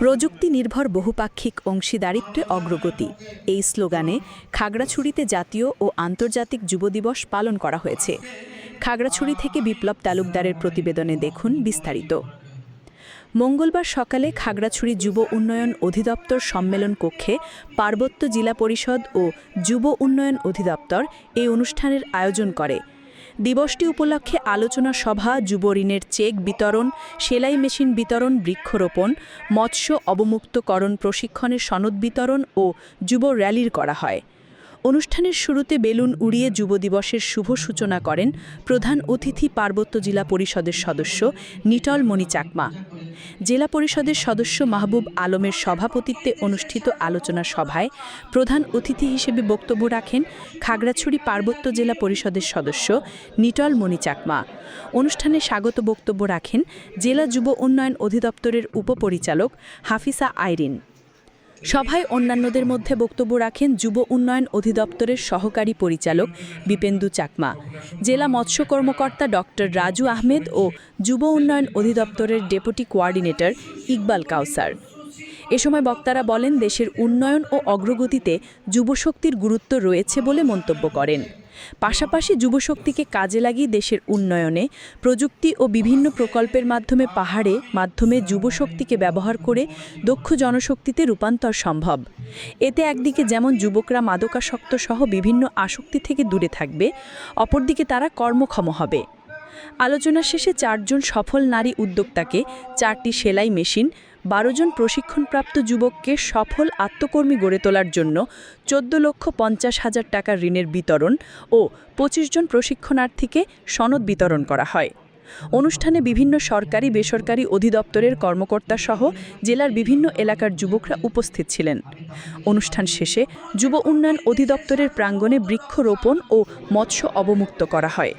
প্রযুক্তি নির্ভর বহুপাক্ষিক অংশীদারিত্বে অগ্রগতি। এই স্লোগানে খাগড়াছড়িতে জাতীয় ও আন্তর্জাতিক যুব দিবস পালন করা হয়েছে। খাগড়াছড়ি থেকে বিপ্লব তালুকদারের প্রতিবেদনে দেখুন বিস্তারিত। মঙ্গলবার সকালে খাগড়াছড়ি যুব উন্নয়ন অধিদপ্তর সম্মেলন কক্ষে পার্বত্য জেলা পরিষদ ও যুব উন্নয়ন অধিদপ্তর এই অনুষ্ঠানের আয়োজন করে। দিবসটি উপলক্ষে আলোচনা সভা যুব ঋণের চেক বিতরণ, সেলাই মেশিন বিতরণ, বৃক্ষরোপণ, মৎস্য অবমুক্তকরণ প্রশিক্ষণের সনদ বিতরণ ও যুব র্যালির করা হয়। অনুষ্ঠানের শুরুতে বেলুন উড়িয়ে যুব দিবসের শুভ সূচনা করেন প্রধান অতিথি পার্বত্য জেলা পরিষদের সদস্য নিটল মণি চাকমা জেলা পরিষদের সদস্য মাহবুব আলমের সভাপতিত্বে অনুষ্ঠিত আলোচনা সভায় প্রধান অতিথি হিসেবে বক্তব্য রাখেন খাগড়াছড়ি পার্বত্য জেলা পরিষদের সদস্য নিটল মণি চাকমা অনুষ্ঠানে স্বাগত বক্তব্য রাখেন জেলা যুব উন্নয়ন অধিদপ্তরের উপপরিচালক হাফিসা আইরিন। সভায় অন্যান্যদের মধ্যে বক্তব্য রাখেন যুব উন্নয়ন অধিদপ্তরের সহকারী পরিচালক বিপেন্দু চাকমা। জেলা মৎস্য কর্মকর্তা ডক্টর রাজু আহমেদ ও যুব উন্নয়ন অধিদপ্তরের ডেপুটি কোয়ার্ডিনেটর ইকবাল কাউসার। এ সময় বক্তারা বলেন, দেশের উন্নয়ন ও অগ্রগতিতে যুবশক্তির গুরুত্ব রয়েছে বলে মন্তব্য করেন। পাশাপাশি যুবশক্তিকে কাজে লাগিয়ে দেশের উন্নয়নে প্রযুক্তি ও বিভিন্ন প্রকল্পের মাধ্যমে পাহাড়ে, মাধ্যমে যুবশক্তিকে ব্যবহার করে দক্ষ জনশক্তিতে রূপান্তর সম্ভব। এতে একদিকে যেমন যুবকরা মাদকাসক্ত সহ বিভিন্ন আসক্তি থেকে দূরে থাকবে, অপরদিকে তারা কর্মক্ষম হবে। আলোচনা শেষে চারজন সফল নারী উদ্যোক্তাকে চারটি সেলাই মেশিন, বারো জন প্রশিক্ষণপ্রাপ্ত যুবককে সফল আত্মকর্মী গড়ে তোলার জন্য চোদ্দ লক্ষ পঞ্চাশ হাজার টাকা ঋণের বিতরণ ও পঁচিশ জন প্রশিক্ষণার্থীকে সনদ বিতরণ করা হয়। অনুষ্ঠানে বিভিন্ন সরকারি, বেসরকারি অধিদপ্তরের কর্মকর্তা সহ জেলার বিভিন্ন এলাকার যুবকরা উপস্থিত ছিলেন। অনুষ্ঠান শেষে যুব উন্নয়ন অধিদপ্তরের প্রাঙ্গণে বৃক্ষরোপণ ও মৎস্য অবমুক্ত করা হয়।